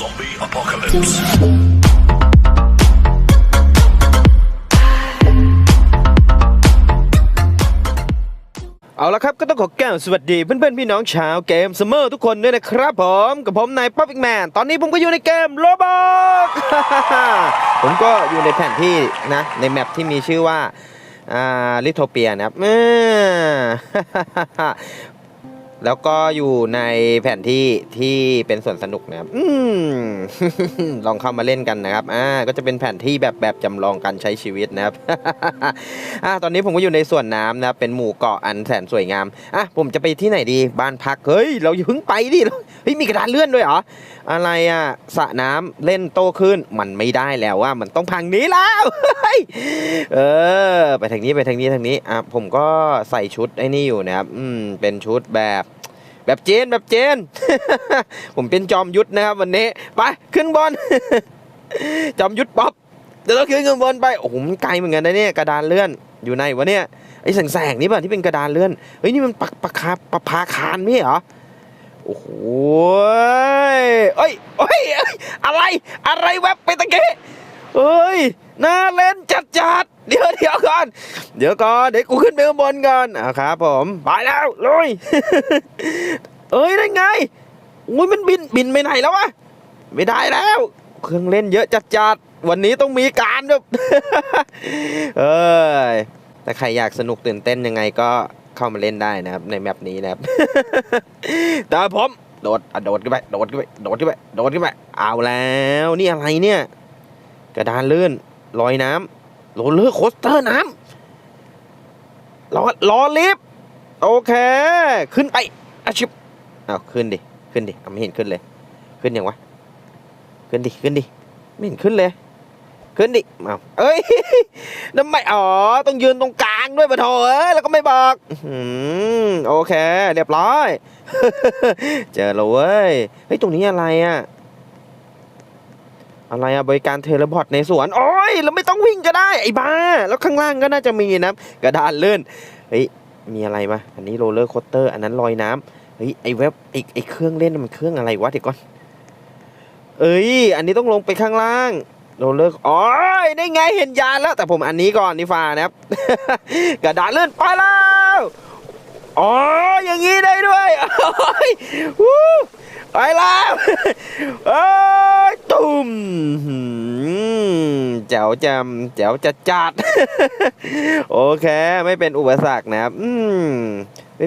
Zombie apocalypse. เอาละครับก็ต้องขอแก้วสวัสดีเพื่อนๆพี่น้องชาวเกมซัมเมอร์ทุกคนด้วยนะครับผมกับผมนายป๊อปอิกแมนตอนนี้ผมก็อยู่ในเกมโรบอกผมก็อยู่ในแผนที่นะ ในแมปที่มีชื่อว่าลิโทเปียนะครับอ่า แล้วก็อยู่ในแผนที่ที่เป็นส่วนสนุกนะครับ อืม ลองเข้ามาเล่นกันนะครับ อ่า ก็จะเป็นแผนที่แบบแบบจำลองการใช้ชีวิตนะครับ อ่า ตอนนี้ผมก็อยู่ในส่วนน้ำนะครับ เป็นหมู่เกาะอันแสนสวยงาม อะ ผมจะไปที่ไหนดี บ้านพัก เฮ้ย เราอย่าเพิ่งไปดิ เฮ้ย มีกระดานเลื่อนด้วยเหรอ อะไรอะ สระน้ำเล่นโตขึ้น มันไม่ได้แล้วว่า มันต้องพังนี้แล้วเฮ้ยเออ ไปทางนี้ไปทางนี้ทางนี้ อะ ผมก็ใส่ชุดไอ้นี่อยู่นะครับ อืม เป็นชุดแบบ แบบเจนแบบเจน ผมเป็นจอมยุทธนะครับวันนี้ ไปขึ้นบอลจอมยุทธป๊อปเดี๋ยวเราขึ้นข้างบนไปโอ้โหมันไกลเหมือนกันนะเนี่ยกระดานเลื่อนอยู่ในวะเนี่ยไอ้แสงๆนี่ป่ะที่เป็นกระดานเลื่อนเฮ้ยนี่มันปักปะคาปะพาคารไม่เหรอโอ้โหยเอ้ยเอ้ยอ้อะไรอะไรแวบไปตะเกีเอ้ย น่าเล่นจัดจัดเดี๋ยวเดี๋ยวก่อน เดี๋ยวก่อนเดี๋ยวกูขึ้นไปข้างบนก่อนอะครับผมไปแล้วลุยเอ้ยได้ไงอุ้ยมันบินบินไปไหนแล้ววะไม่ได้แล้ว เครื่องเล่นเยอะจัดจัดวันนี้ต้องมีการแบบเอ้ยถ้าใครอยากสนุกตื่นเต้นยังไงก็เข้ามาเล่นได้นะครับ ในแมปนี้นะครับแต่ผมโดดอะโดดขึ้นไปโดดขึ้นไปโดดขึ้นไปโดดขึ้นไปเอาแล้ว นี่อะไรเนี่ย กระดานลื่น ลอยน้ำโรลเลอร์โคสเตอร์น้ำล้อล้อลิฟต์โอเค ขึ้นไปอาชิบเอาขึ้นดิ ขึ้นดิไม่เห็นขึ้นเลย ขึ้นยังวะ ขึ้นดิ ขึ้นดิ ไม่เห็นขึ้นเลย ขึ้นดิเอาเอ้ยน้ำไม่อ๋อ ต้องยืนตรงกลางด้วยปะโถเอ้ยแล้วก็ไม่บอกอโอเค เรียบร้อย เจอแล้วเว้ย เฮ้ย ตรงนี้อะไรอะ อะไรอะบริการเทเลพอร์ตในสวน โอ้ยเราไม่ต้องวิ่งก็ได้ไอ้บ้า แล้วข้างล่างก็น่าจะมีนะกระดานเลื่อนเฮ้ยมีอะไรมาอันนี้โรลเลอร์โคสเตอร์ อันนั้นลอยน้ำเฮ้ยไอ้เว็บไอ้ไอ้เครื่องเล่นมันเครื่องอะไรวะเดี๋ยวก่อนเอ้ยอันนี้ต้องลงไปข้างล่างโรลเลอร์อ๋อได้ไงเห็นยานแล้ว แต่ผมอันนี้ก่อนนี่ฟ้านะครับกระดานเลื่อนไปแล้วอ๋ออย่างนี้ได้ด้วยโอ้ยวู้ ไปแล้วเอ้ยตุ่มหืมแจ๋วจำแจ๋วจัดจัด โอเค ไม่เป็นอุปสรรคนะครับ อืม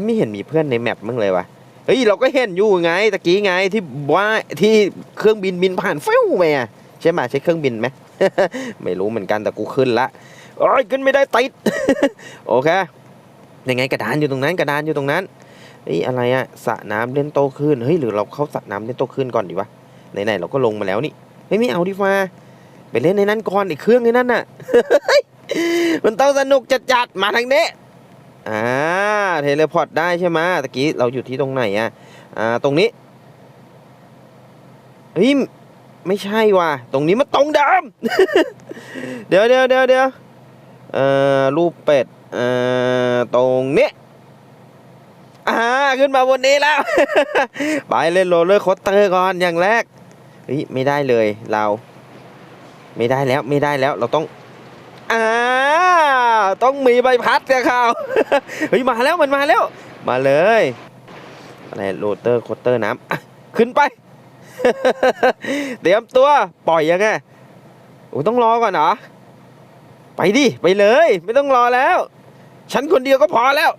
ไม่เห็นมีเพื่อนในแมปมึงเลยวะเฮ้ย เราก็เห็นอยู่ไงตะกี้ไงที่ว่าที่เครื่องบินบินผ่านฟิวไปอะใช่ไหมใช่เครื่องบินไหมไม่รู้เหมือนกันแต่กูขึ้นละโอ้ยขึ้นไม่ได้ติด โอเคยังไงกระดานอยู่ตรงนั้นกระดานอยู่ตรงนั้น เฮ้ยอะไรอะสระน้ำเล่นโตขึ้นเฮ้ยหรือเราเข้าสระน้ำเล่นโตขึ้นก่อนดีวะไหนๆเราก็ลงมาแล้วนี่เฮ้ยไม่เอาดีฟ้าไปเล่นในนั้นก่อนไอ้เครื่องในนั้นน่ะมันต้องสนุกจัดๆมาทางนี้อ่าเทเลพอร์ตได้ใช่ไหมตะกี้เราอยู่ที่ตรงไหนอะอ่าตรงนี้เฮ้ยไม่ใช่ว่ะตรงนี้มันตรงเดิมเดี๋ยวเดี๋ยวเดี๋ยวเดี๋ยวเอ่อรูปเป็ดเอ่อตรงนี้ อ่าขึ้นมาบนนี้แล้ว ไปเล่นโรลเลอร์โคสเตอร์ก่อนอย่างแรกเฮ้ยไม่ได้เลยเรา ไม่ได้แล้วไม่ได้แล้วเราต้องอ่าต้องมีใบพัดกับเขาเฮ้ยมาแล้วมันมาแล้ว มาเลยอะไรโรเตอร์โคเตอร์น้ำขึ้นไปเตรียมตัวปล่อยยังไงโอ้ต้องรอก่อนเหรอไปดิ ไปเลย ไม่ต้องรอแล้ว ฉันคนเดียวก็พอแล้ว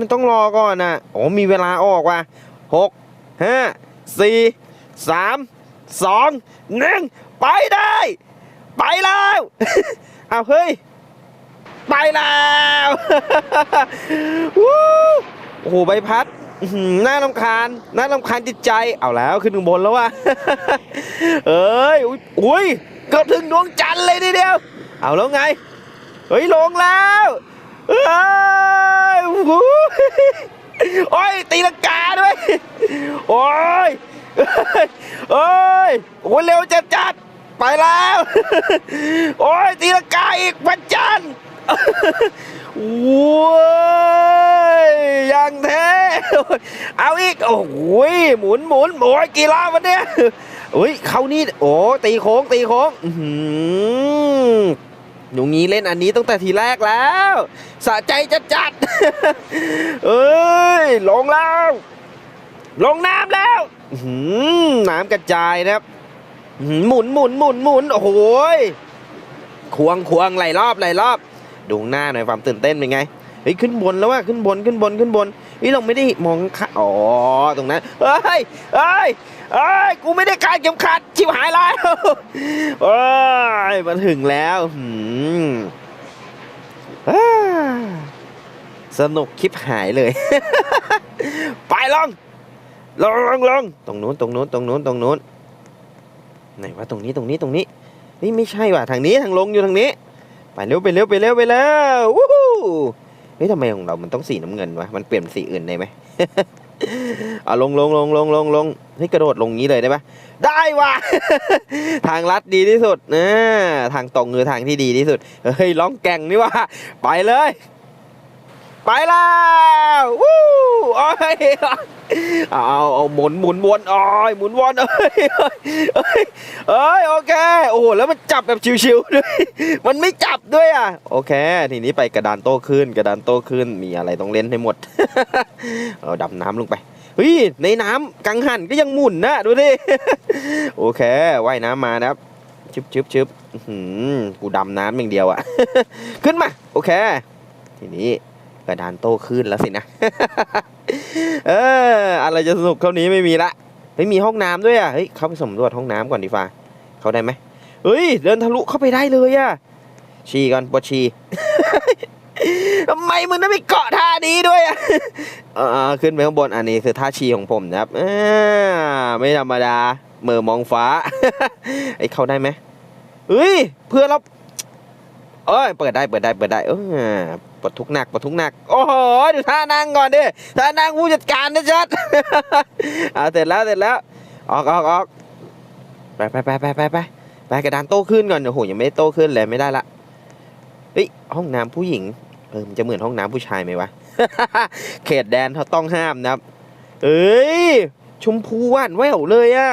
มันต้องรอก่อนนะโอ้มีเวลาออกว่ะหกห้าสี่สามสองหนึ่งไปได้ ไปแล้วเอาเฮ้ย ไปแล้ววู้โอ้โหใบพัดหน่าลำคาญน่าลำคาญจิตใจ เอาแล้วขึ้นถึงบนแล้วว่ะเอ้ยอุ๊ยอุ้ยเกือบถึงดวงจันทร์เลยทีเดียว เอาแล้วไง เฮ้ยลงแล้ว โอ้ยตีลังกาด้วย โอ้ยโอ้ยโอ้ยเร็วจัดจัดๆไปแล้ว โอ้ยตีลังกาอีกวันจันว้ยยังแท้เอาอีก โอ้ยหมุนหมุนโอ้ยกี่รอบวันเนี้ยอุ้ยเขานี่ โอ้ตีโค้งตีโค้ง หนูงี้เล่นอันนี้ตั้งแต่ทีแรกแล้วสะใจจัดจัดเอ้ยลงแล้ว ลงน้ำแล้วหน้ำกระจายนะครับหมุนหมุนหมุนหมุนโอ้โหยควงควงไหลรอบไหลรอบ ดูหน้าหน่อยความตื่นเต้นเป็นไงเฮ้ยขึ้นบนแล้วว่าขึ้นบนขึ้นบนขึ้นบนเฮ้ยเราไม่ได้มองข้าอ๋อตรงนั้นเฮ้ยเฮ้ย เฮ้ยกูไม่ได้คาดเข็มขัดชิบหายแล้วเฮ้ยมาถึงแล้วหืมสนุกคลิปหายเลย ไปลองลองลองลองตรงนู้นตรงนู้นตรงนู้นตรงนู้นไหนว่าตรงนี้ตรงนี้ตรงนี้ นี่ไม่ใช่ว่ะทางนี้ทางลงอยู่ทางนี้ ไปเร็วไปเร็วไปเร็วไปเร็ววู้ฮู้เฮ้ยทำไมของเรามันต้องสีน้ำเงินวะมันเปลี่ยนสีอื่นได้ไหม เอาลงลงลงลงลงลงเฮ้กระโดดลงงี้เลยได้ปะได้ว่ะ ทางลัดดีที่สุดนะทางตรงคือทางที่ดีที่สุด เฮ้ยร้องแก่งนี่ว่ะไปเลย ไปแล้ววู้โอ้ยเอาเอาหมุนหมุนวนโอ้ยหมุนวนเอ้ยเอ้ยเอ้ยเอ้ยโอเคโอ้โหแล้วมันจับแบบชิวๆด้วยมันไม่จับด้วยอะโอเค ทีนี้ไปกระดานโต้ขึ้น กระดานโต้ขึ้นมีอะไรต้องเล่นให้หมด เอาดำน้ำลงไป เฮ้ยในน้ำกังหันก็ยังหมุนนะดูดิโอเคว่ายน้ำมานะครับชึบชึบชึบอื้อหือกูดำน้ำอย่างเดียวอะขึ้นมา โอเค ทีนี้กระดานโต้ขึ้นแล้วสินะ เอออะไรจะสนุกเท่านี้ไม่มีละเฮ้ยมีห้องน้ำด้วยอะเฮ้ยเข้าไปสำรวจห้องน้ำก่อนดีฟ้าเข้าได้ไหมเฮ้ย เดินทะลุเข้าไปได้เลยอะชีก่อนปวดชี ทำไมมึงต้องไปเกาะท่านี้ด้วยอะเออขึ้นไปข้างบนอันนี้คือท่าชีของผมนะครับอ่าไม่ธรรมดาเมื่อมองฟ้า ไอ้เข้าได้ไหมเฮ้ย เพื่อนเราเอ้ย เปิดได้ เปิดได้ เปิดได้เออปลดทุกหนักปลดทุกหนัก โอ้โห ดูท่านั่งก่อนดิ ท่านั่งผู้จัดการนะชัดเอาเสร็จแล้ว เสร็จแล้ว ออกออกออกไปไปไปไปไปไปไปกระดานโต้ขึ้นก่อน โอ้โห ยังไม่ได้โต้ขึ้นเลย ไม่ได้ละ เฮ้ย ห้องน้ำผู้หญิง เออมันจะเหมือนห้องน้ำผู้ชายไหมวะ เขตแดนเขาต้องห้ามนะครับ เอ้ย ชมพูว่านแววเลยอะ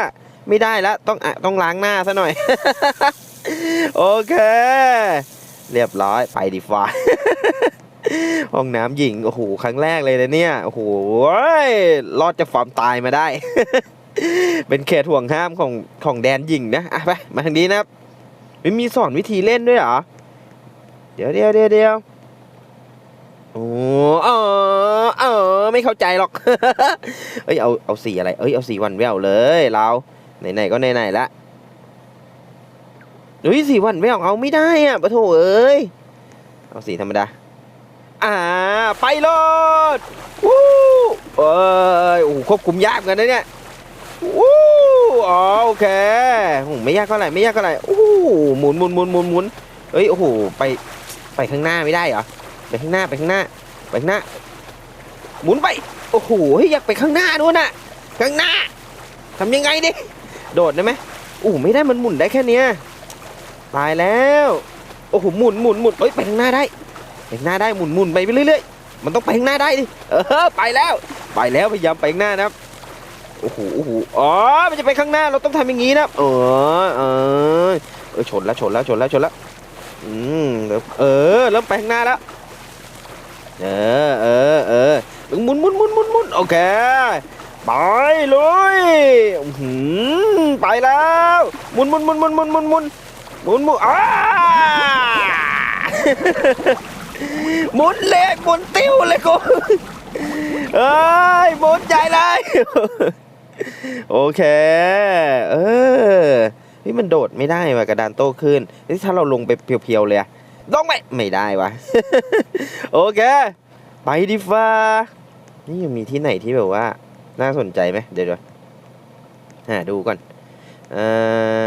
ไม่ได้แล้วต้องอะต้องล้างหน้าซะหน่อย โอเค เรียบร้อยไปดีฟ้าห้องน้ำหญิง โอ้โห ครั้งแรกเลยนะเนี่ย โอ้โหรอดจากความตายมาได้ เป็นเขตห่วงห้ามของของแดนหญิงนะ อะไป มาทางนี้นะครับไม่มีสอนวิธีเล่นด้วยเหรอ เดี๋ยวเดี๋ยวเดี๋ยวเดี๋ยว โอ้เออเออไม่เข้าใจหรอก เอ้ยเอาเอาสีอะไร เอ้ยเอาสีวันแววเลยเราไหนๆก็ไหนๆละเฮ้ยสีวันแววเอาไม่ได้อะปะโถเอ้ยเอาสีธรรมดา อ่า ไปรถวู้เอ้ยโอ้โหควบคุมยากกันนะเนี่ยวู้โอเคโอ้โหไม่ยากเท่าไหร่ไม่ยากเท่าไหร่โอ้โหหมุนหมุนหมุนหมุนหมุนเอ้ยโอ้โหไปไปข้างหน้าไม่ได้เหรอ ไปข้างหน้าไปข้างหน้าไปข้างหน้า หมุนไป โอ้โหอยากไปข้างหน้าด้วยนะข้างหน้าทำยังไงดิโดดได้ไหมโอ้ไม่ได้มันหมุนได้แค่เนี้ยตายแล้วโอ้โหหมุนหมุนหมุนเอ้ยไปข้างหน้าได้ไปข้างหน้าได้หมุนหมุนไปเรื่อยๆมันต้องไปข้างหน้าได้ดิเออไปแล้ว ไปแล้วพยายามไปข้างหน้านะครับโอ้โหโอ้โหอ๋อมันจะไปข้างหน้าเราต้องทำอย่างนี้นะเออเออเออชนแล้วชนแล้วชนแล้วชนแล้วอืมเริ่มเออเริ่มไปข้างหน้าแล้ว เออเออเออหมุนหมุนหมุนหมุนหมุนโอเคไปเลยหือไปแล้วหมุนหมุนหมุนหมุนหมุนหมุนหมุนหมุนหมุนอ้าหมุนเลยหมุนติ้วเลยกูเอ้ยหมุนใหญ่เลยโอเค เออนี่มันโดดไม่ได้ว่ะกระดานโต้ขึ้นนี่ถ้าเราลงไปเพียวๆเลยอะ ลงไปไม่ได้วะ โอเค ไปดีฟ้า นี่ยังมีที่ไหนที่แบบว่า น่าสนใจไหมเดี๋ยวดูหาดูก่อนเอ่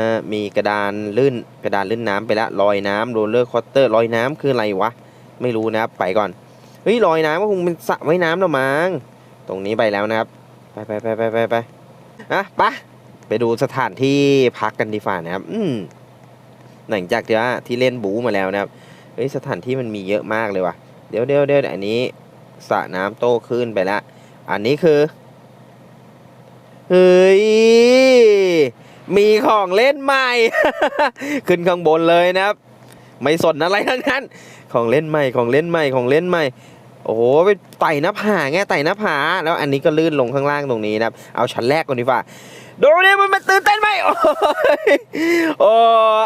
อมีกระดานลื่นกระดานลื่นน้ำไปแล้วลอยน้ำโรลเลอร์คอสเตอร์ลอยน้ำคืออะไรวะ ไม่รู้นะครับไปก่อน เฮ้ยลอยน้ำก็คงเป็นสระว่ายน้ำละมั้งตรงนี้ไปแล้วนะครับ ไปไปไปไปไปไปอะไปะไปดูสถานที่พักกันดีฝ่านะครับ อืมหลังจากที่ว่าที่เล่นบูมาแล้วนะครับ ฮ้ยสถานที่มันมีเยอะมากเลยว่ะ เดี๋ยวเดี๋ยวเดี๋ยวอันนี้สระน้ำโตขึ้นไปละ อันนี้คือ เฮ้ย มีของเล่นใหม่ ขึ้นข้างบนเลยนะครับ ไม่สนอะไรทั้งนั้น ของเล่นใหม่ ของเล่นใหม่ ของเล่นใหม่ โอ้โห ไปไต่หน้าผาไงไต่หน้าผา แล้วอันนี้ก็ลื่นลงข้างล่างตรงนี้นะครับ เอาชั้นแรกก่อนดีกว่า ดูนี่มันมันตื่นเต้นไหมโอ้ยโอ้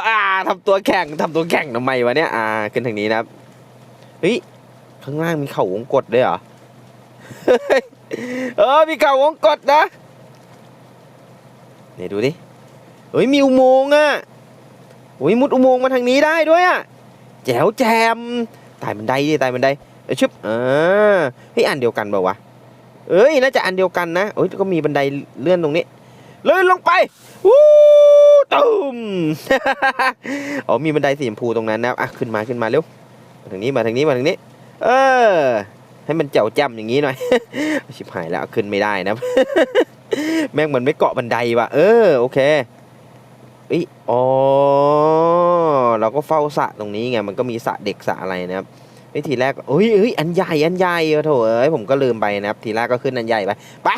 อ่าทำตัวแข่งทำตัวแข่งทำไมวะเนี่ยอ่าขึ้นทางนี้นะครับเฮ้ยข้างล่างมีเข่าวงกดด้วยเหรอเออมีเข่าวงกดนะนี่ดูดิเฮ้ยมีอุโมงค์อะโอ้ยมุดอุโมงค์มาทางนี้ได้ด้วยอะแจ๋วแจมตายบันไดดิตายบันไดเอ้ชึบอ่าเฮ้ยอันเดียวกันเปล่าวะเอ้ยน่าจะอันเดียวกันนะโอ้ยก็มีบันไดเลื่อนตรงนี้ ลื่นลงไปวู้ตูมอ๋อมีบันไดสีชมพูตรงนั้นนะครับอะขึ้นมาขึ้นมาเร็วมาทางนี้มาทางนี้มาทางนี้ เออ ให้มันเจ้าจ้ำอย่างนี้หน่อยชิบหายแล้วขึ้นไม่ได้นะแม่งมันไม่เกาะบันไดว่ะเออโอเคอ้ยอ๋อเราก็เฝ้าสะตรงนี้ไงมันก็มีสะเด็กสะอะไรนะครับไอ้ทีแรกเอ้ยเอ้ยอันใหญ่อันใหญ่เออโถเอ้ยผมก็ลืมไปนะครับทีแรกก็ขึ้นอันใหญ่ไปไป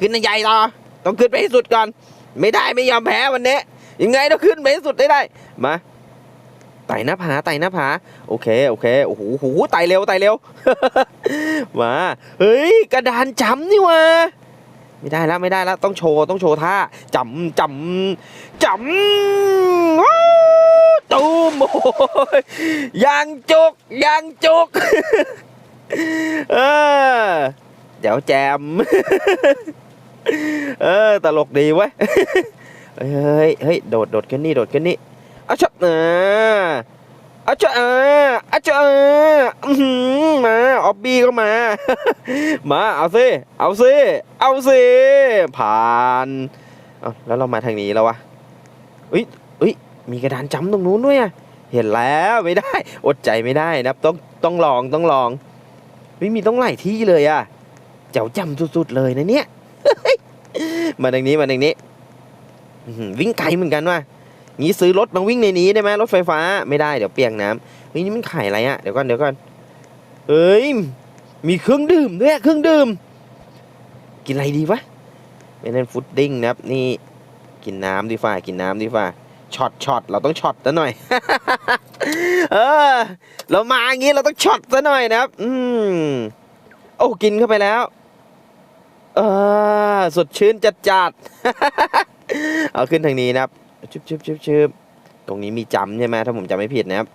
ขึ้นอันใหญ่ต่อ ต้องขึ้นไปให้สุดก่อน ไม่ได้ไม่ยอมแพ้วันนี้ยังไงต้องขึ้นไปให้สุดได้ได้มาไต่หน้าผาไต่หน้าผาโอเคโอเคโอ้โหโอ้โหไต่เร็วไต่เร็วมาเฮ้ยกระดานจำนี่วะไม่ได้แล้วไม่ได้แล้วต้องโชว์ต้องโชว์ท่าจำจำจำว้าวตูมโอยยางจุกยางจุกเออเดี๋ยวแจม เออตลกดีเว้ยเฮ้ยเฮ้ยโดดโดดกันนี่โดดกันนี่เอาชับเออาชับเอาชับเอออื้อหือมาออบบี้ก็มา มาเอาสิเอาสิเอาสิผ่านแล้วเรามาทางนี้แล้ววะเฮ้ยเฮ้ยมีกระดานจำตรงนู้นด้วยอะเห็นแล้วไม่ได้ อดใจไม่ได้นะต้องต้องลองต้องลองเฮ้ยมีต้องหลายที่เลยอะเจ้าจำสุดๆเลยนะเนี่ย มาทางนี้มาทางนี้วิ่งไกลเหมือนกันว่ะงี้ซื้อรถมาวิ่งในนี้ได้ไหมรถไฟฟ้าไม่ได้เดี๋ยวเปียกน้ำเฮ้ยนี่มันขายอะไรอะเดี๋ยวก่อนเดี๋ยวก่อนเอ้ยมีเครื่องดื่มด้วยเครื่องดื่ม กินอะไรดีวะเป็นนั่นฟุตดิ้งนะครับ นี่กินน้ำดีฝ่ากินน้ำดีฝ่าช็อตช็อตเราต้องช็อตซะหน่อยเออ เรามาอย่างงี้เราต้องช็อตซะหน่อยนะครับ อืมโอ้กินเข้าไปแล้ว เออสดชื่นจัดจัดเอาขึ้นทางนี้นะครับชึบชึบชึบชึบตรงนี้มีจำใช่ไหมถ้าผมจำไม่ผิดนะครับ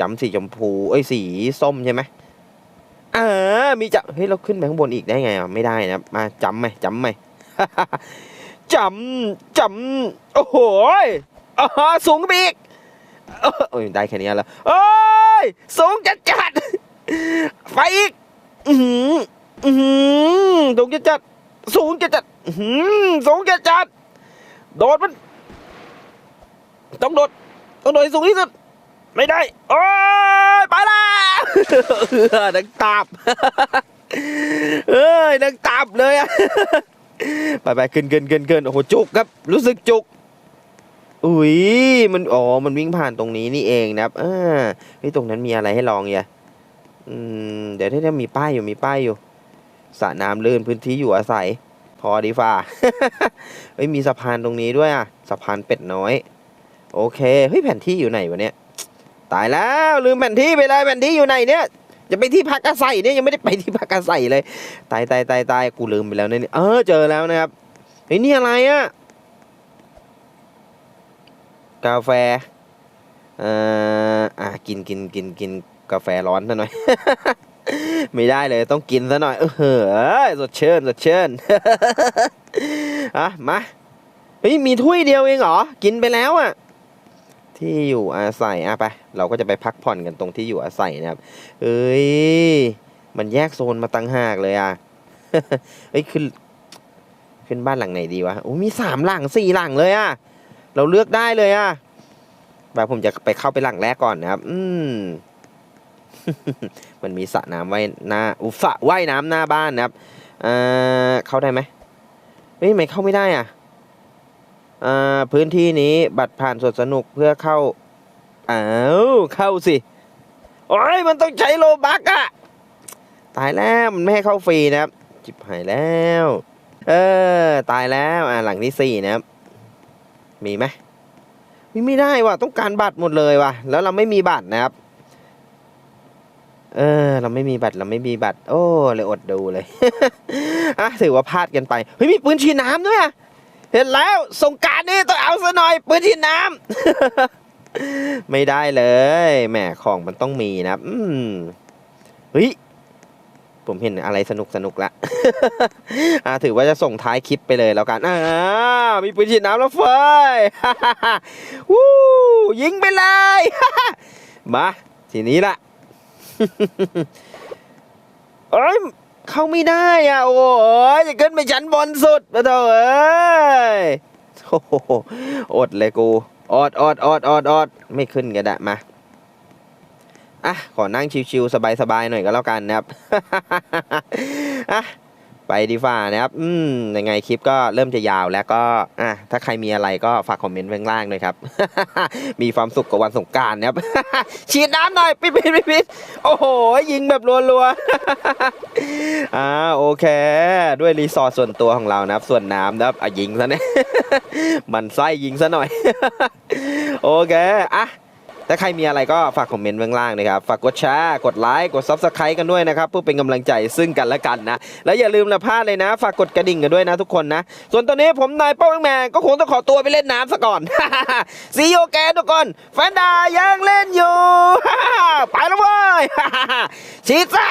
จำสีชมพูเอ้ยสีส้มใช่ไหมอ่ามีจับเฮ้ยเราขึ้นไปข้างบนอีกได้ไงอะไม่ได้นะครับมาจำไหมจำไหมจำจำโอ้โหอ๋อสูงไปอีกโอ้ยได้แค่นี้แล้วโอ้ยสูงจัดจัดไปอีก อื อือสูงจัดจัดสูงจัดจัดๆอื้อสูงจัดจัด โดดมัน ต้องโดด ต้องโดดสูงที่สุด ไม่ได้ โอ้ยไปละเออดังตับเอ้ยดังตับเลยอะไปไปขึ้นขึ้นขึ้นขึ้นโอ้โหจุกครับ รู้สึกจุกอุ้ยมันอ๋อมันวิ่งผ่านตรงนี้นี่เองนะครับอ่าเฮ้ยตรงนั้นมีอะไรให้ลองอย่าอืมเดี๋ยวถ้ามีป้ายอยู่มีป้ายอยู่ สระน้ำลื่นพื้นที่อยู่อาศัย พอดีฟ้าเฮ้ยมีสะพานตรงนี้ด้วยอะสะพานเป็ดน้อย โอเคเฮ้ยแผนที่อยู่ไหนวะเนี่ยตายแล้วลืมแผนที่ไปเลยแผนที่อยู่ไหนเนี่ยจะไปที่พักอาศัยเนี่ยยังไม่ได้ไปที่พักอาศัยเลยตายตายตายตายกูลืมไปแล้วเนี่ยเออเจอแล้วนะครับเฮ้ยนี่อะไรอะกาแฟเอ่ออะกินกินกินกินกาแฟร้อนซะหน่อย ไม่ได้เลยต้องกินซะหน่อย เออเฮ้ยสดเชื่นสดเชื่นอะมาเฮ้ยมีถ้วยเดียวเองเหรอ กินไปแล้วอะที่อยู่อาศัยอะไป เราก็จะไปพักผ่อนกันตรงที่อยู่อาศัยนะครับ เอ้ย มันแยกโซนมาตั้งหากเลยอะเฮ้ยขึ้นขึ้นบ้านหลังไหนดีวะโอ้มีสามหลังสี่หลังเลยอะ เราเลือกได้เลยอะแบบผมจะไปเข้าไปหลังแรกก่อนนะครับ อืม มันมีสระน้ำไว้หน้าอุสระว่ายน้ำหน้าบ้านนะครับเอ่อเข้าได้ไหมเฮ้ยทำไมเข้าไม่ได้อะอ่าพื้นที่นี้บัตรผ่านสวนสนุกเพื่อเข้าอ้าวเข้าสิโอ้ยมันต้องใช้โลบักอะตายแล้วมันไม่ให้เข้าฟรีนะครับ จิบหายแล้ว เออ ตายแล้วอ่าหลังที่สี่นะครับ มีไหมมีไม่ได้ว่ะต้องการบัตรหมดเลยว่ะ แล้วเราไม่มีบัตรนะครับ เออ เราไม่มีบัตรเราไม่มีบัตร โอ้เลยอดดูเลยอะถือว่าพลาดกันไปเฮ้ยมีปืนฉีดน้ำด้วยอะเห็นแล้วสงการนี่ต้องเอาซะหน่อยปืนฉีดน้ำไม่ได้เลยแหมของมันต้องมีนะอืมเฮ้ยผมเห็นอะไรสนุกสนุกละอ่าถือว่าจะส่งท้ายคลิปไปเลยแล้วกันอ่ามีปืนฉีดน้ำแล้วเฟยวู้ยิงไปเลยมาทีนี้ละ เอ้ยเข้าไม่ได้อะ โอ้ยจะขึ้นไปชั้นบนสุดมาเถอะเอ้ยโอ้โหอดเลยกูอดอดอดอดอดไม่ขึ้นก็ได้มาอะขอนั่งชิวๆสบายๆหน่อยก็แล้วกันนะครับอะ ไปดีฟ่านะครับ อืมยังไงคลิปก็เริ่มจะยาวแล้วก็ อะ ถ้าใครมีอะไรก็ฝากคอมเมนต์ไว้ข้างล่างด้วยครับ มีความสุขกับวันสงการนะครับ ฉีดน้ำหน่อย ปิดปิดปิดปิดโอ้โห ยิงแบบรัวๆ อ่า โอเค ด้วยรีสอร์ทส่วนตัวของเรานะครับ ส่วนน้ำนะครับอะยิงซะเนี่ย มันไส้ยิงซะหน่อย โอเค อะ ถ้าใครมีอะไรก็ฝากคอมเมนต์ไว้ข้างล่างนะครับ ฝากกดแชร์กดไลค์กด Subscribe กันด้วยนะครับเพื่อเป็นกำลังใจซึ่งกันและกันนะ แล้วอย่าลืมนะพลาดเลยนะ ฝากกดกระดิ่งกันด้วยนะทุกคนนะ ส่วนตอนนี้ผมนายเป้าแมนก็คงต้องขอตัวไปเล่นน้ำซะก่อนซีโอแกทุกคนแฟนดายังเล่นอยู่ ไปแล้วเว้ยชีดซะ